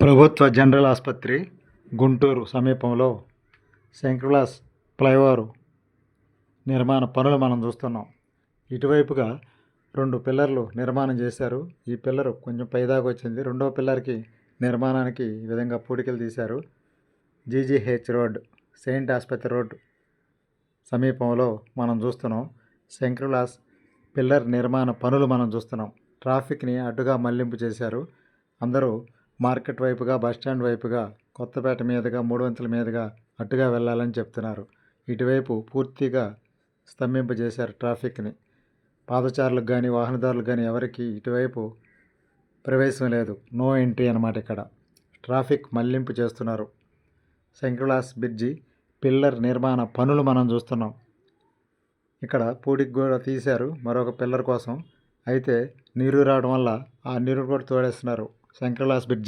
ప్రభుత్వ జనరల్ ఆసుపత్రి గుంటూరు సమీపంలో శంకర్లాస్ ఫ్లైఓవర్ నిర్మాణ పనులు మనం చూస్తున్నాం. ఇటువైపుగా రెండు పిల్లర్లు నిర్మాణం చేశారు. ఈ పిల్లరు కొంచెం పైదాగా వచ్చింది. రెండో పిల్లర్కి నిర్మాణానికి ఈ విధంగా పూడికలు తీశారు. జీజీహెచ్ రోడ్ సెయింట్ ఆసుపత్రి రోడ్ సమీపంలో మనం చూస్తున్నాం. శంకర్లాస్ పిల్లర్ నిర్మాణ పనులు మనం చూస్తున్నాం. ట్రాఫిక్ని అడ్డుగా మళ్ళింపు చేశారు. అందరూ మార్కెట్ వైపుగా బస్ స్టాండ్ వైపుగా కొత్తపేట మీదుగా మూడవంతుల మీదుగా అటుగా వెళ్ళాలని చెప్తున్నారు. ఇటువైపు పూర్తిగా స్తంభింపజేశారు ట్రాఫిక్ని. పాదచారులకు కానీ వాహనదారులకు కానీ ఎవరికి ఇటువైపు ప్రవేశం లేదు. నో ఎంట్రీ అనమాట ఇక్కడ. ట్రాఫిక్ మళ్ళింపు చేస్తున్నారు. శంకర్లాస్ బ్రిడ్జి పిల్లర్ నిర్మాణ పనులు మనం చూస్తున్నాం. ఇక్కడ పూడికి కూడా తీశారు మరొక పిల్లర్ కోసం. అయితే నీరు రావడం వల్ల ఆ నీరు కూడా తోడేస్తున్నారు. శంకర్లాస్ బ్రిడ్జ్.